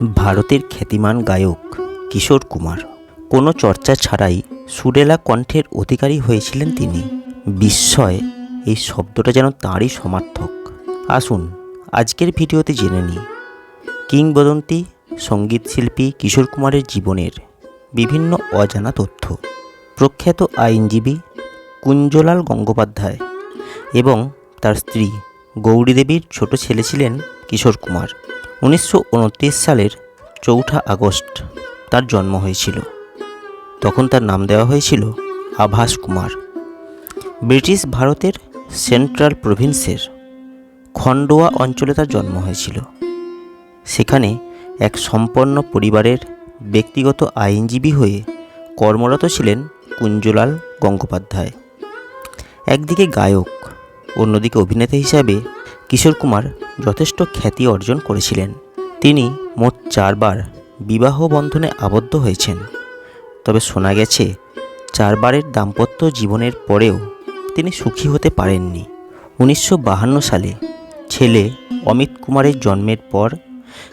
ভারতের খ্যাতিমান গায়ক কিশোর কুমার। কোনো চর্চা ছাড়াই সুরেলা কণ্ঠের অধিকারী হয়েছিলেন তিনি। বিস্ময় এই শব্দটা যেন তাঁরই সমার্থক। আসুন, আজকের ভিডিওতে জেনে নিই। কিংবদন্তি, সংগীত শিল্পী কিশোর কুমারের জীবনের বিভিন্ন অজানা তথ্য। প্রখ্যাত আইনজীবী কুঞ্জলাল গঙ্গোপাধ্যায় এবং তার স্ত্রী গৌরী দেবীর ছোট ছেলে ছিলেন কিশোর কুমার। উনিশশো উনত্রিশ সালের চৌঠা আগস্ট তার জন্ম হয়েছিল। তখন তার নাম দেওয়া হয়েছিল আভাস কুমার। ব্রিটিশ ভারতের সেন্ট্রাল প্রভিন্সের খন্ডোয়া অঞ্চলে তার জন্ম হয়েছিল। সেখানে এক সম্পন্ন পরিবারের ব্যক্তিগত আইনজীবী হয়ে কর্মরত ছিলেন কুঞ্জলাল গঙ্গোপাধ্যায়। একদিকে গায়ক, অন্যদিকে অভিনেতা হিসাবে কিশোর কুমার যথেষ্ট খ্যাতি অর্জন করেছিলেন। তিনি মোট চারবার বিবাহ বন্ধনে আবদ্ধ হয়েছেন। তবে শোনা গেছে, চারবারের দাম্পত্য জীবনের পরেও তিনি সুখী হতে পারেননি। উনিশশো সালে ছেলে অমিত কুমারের জন্মের পর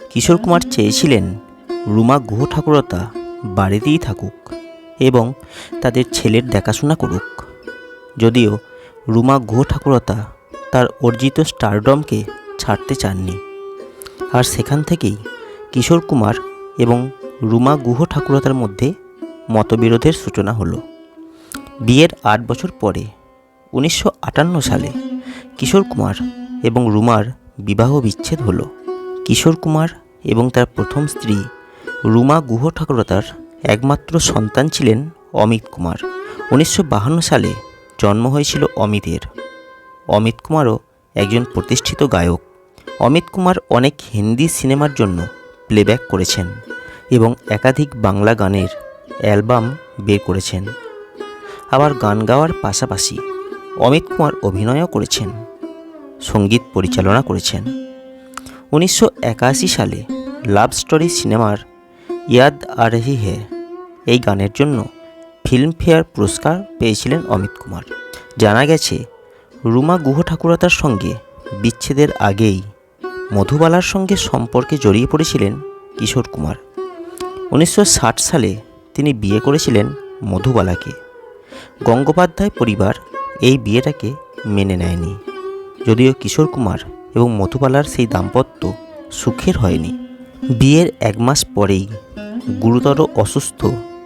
কিশোর কুমার চেয়েছিলেন রুমা গুহ ঠাকুরতা বাড়িতেই থাকুক এবং তাদের ছেলের দেখাশোনা করুক। যদিও রুমা গুহ ঠাকুরতা তার অর্জিত স্টারডমকে ছাড়তে চাননি। আর সেখান থেকেই কিশোর কুমার এবং রুমা গুহ ঠাকুরতার মধ্যে মতবিরোধের সূচনা হলো। বিয়ের আট বছর পরে, উনিশশো আটান্ন সালে কিশোর কুমার এবং রুমার বিবাহ বিচ্ছেদ হলো। কিশোর কুমার এবং তার প্রথম স্ত্রী রুমা গুহ ঠাকুরতার একমাত্র সন্তান ছিলেন অমিত কুমার। উনিশশো সালে জন্ম হয়েছিল অমিতের। অমিত কুমারও একজন প্রতিষ্ঠিত গায়ক। অমিত কুমার অনেক হিন্দি সিনেমার জন্য প্লেব্যাক করেছেন এবং একাধিক বাংলা গানের অ্যালবাম বের করেছেন। আবার গান গাওয়ার পাশাপাশি অমিত কুমার অভিনয়ও করেছেন, সংগীত পরিচালনা করেছেন। উনিশশো একাশি সালে লাভ স্টোরি সিনেমার ইয়াদ আ রহি হে এই গানের জন্য ফিল্মফেয়ার পুরস্কার পেয়েছিলেন অমিত কুমার। জানা গেছে রুমা গুহ ঠাকুরতার সঙ্গে বিচ্ছেদের আগেই মধুবালার সঙ্গে সম্পর্কে জড়িয়ে পড়েছিলেন কিশোর কুমার। উনিশশো ষাট সালে তিনি বিয়ে করেছিলেন মধুবালাকে। গঙ্গোপাধ্যায় পরিবার এই বিয়েটাকে মেনে নেয়নি। যদিও কিশোর কুমার এবং মধুবালার সেই দাম্পত্য সুখের হয়নি। বিয়ের এক মাস পরেই গুরুতর অসুস্থ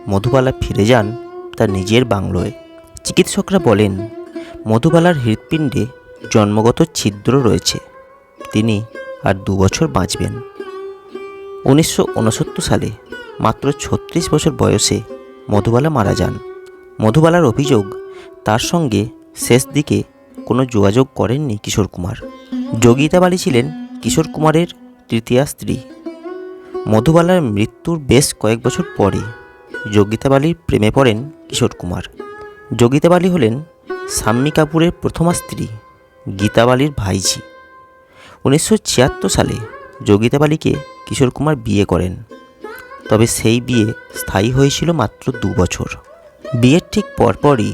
মধুবালা ফিরে যান তার নিজের বাংলোয়। চিকিৎসকরা বলেন মধুবালার হৃৎপিণ্ডে জন্মগত ছিদ্র রয়েছে। তিনি আর দু বছর বাঁচবেন। উনিশশো উনসত্তর সালে মাত্র ছত্রিশ বছর বয়সে মধুবালা মারা যান। মধুবালার অভিযোগ, তার সঙ্গে শেষ দিকে কোনো যোগাযোগ করেননি কিশোর কুমার। যোগিতা বালি ছিলেন কিশোর কুমারের তৃতীয়া স্ত্রী। মধুবালার মৃত্যুর বেশ কয়েক বছর পরে যোগিতা বালির প্রেমে পড়েন কিশোর কুমার। যোগিতা বালি হলেন শাম্মী কাপুরের প্রথমা স্ত্রী, গীতাবালির ভাইঝি। উনিশশো ছিয়াত্তর সালে যোগিতাবালিকে কিশোর কুমার বিয়ে করেন। তবে সেই বিয়ে স্থায়ী হয়েছিল মাত্র দু বছর। বিয়ের ঠিক পরপরই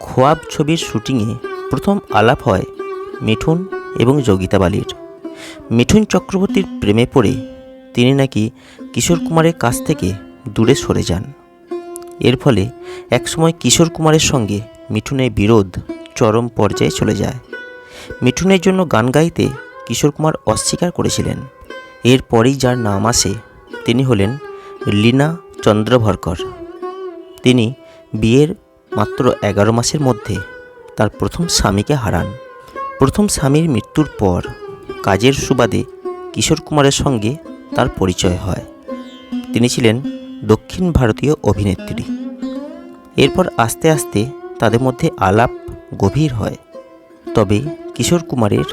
খোয়াব ছবির শুটিংয়ে প্রথম আলাপ হয় মিঠুন এবং যোগিতা বালির মিঠুন চক্রবর্তীর প্রেমে পড়ে তিনি নাকি কিশোর কুমারের কাছ থেকে দূরে সরে যান। এর ফলে একসময় কিশোর কুমারের সঙ্গে মিঠুনের বিরোধ চরম পর্যায়ে চলে যায়। মিঠুনের জন্য গান গাইতে কিশোর কুমার অস্বীকার করেছিলেন। এরপরেই যার নাম আসে, তিনি হলেন লীনা চন্দ্রভরকর। তিনি বিয়ের মাত্র এগারো মাসের মধ্যে তার প্রথম স্বামীকে হারান। প্রথম স্বামীর মৃত্যুর পর কাজের সুবাদে কিশোর কুমারের সঙ্গে তার পরিচয় হয়। তিনি ছিলেন দক্ষিণ ভারতীয় অভিনেত্রী। এরপর আস্তে আস্তে তাদের মধ্যে আলাপ গভীর হয়। তবে কিশোর কুমারের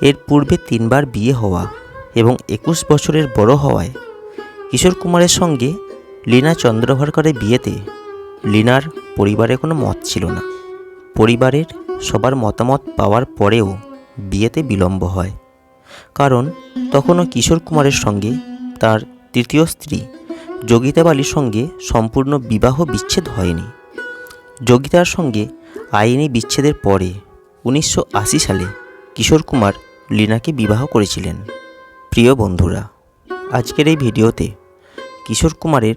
এর পূর্বে তিনবার বিয়ে হওয়া এবং একুশ বছরের বড় হওয়ায় কিশোর কুমারের সঙ্গে লীনা চন্দ্রভরকরের বিয়েতে লীনার পরিবারে কোনো মত ছিল না। পরিবারের সবার মতামত পাওয়ার পরেও বিয়েতে বিলম্ব হয়। কারণ তখনও কিশোর কুমারের সঙ্গে তার তৃতীয় স্ত্রী যোগিতা বালির সঙ্গে সম্পূর্ণ বিবাহ বিচ্ছেদ হয়নি। যোগিতার সঙ্গে আইনি বিচ্ছেদের পরে উনিশশো আশি সালে কিশোর কুমার লীনাকে বিবাহ করেছিলেন। প্রিয় বন্ধুরা, আজকের এই ভিডিওতে কিশোর কুমারের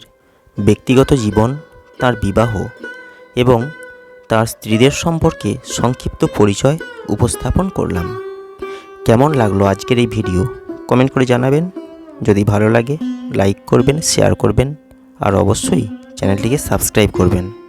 ব্যক্তিগত জীবন, তার বিবাহ এবং তার স্ত্রীদের সম্পর্কে সংক্ষিপ্ত পরিচয় উপস্থাপন করলাম। কেমন লাগল আজকের এই ভিডিও কমেন্ট করে জানাবেন। যদি ভালো লাগে, লাইক করবেন, শেয়ার করবেন আর অবশ্যই চ্যানেলটিকে সাবস্ক্রাইব করবেন।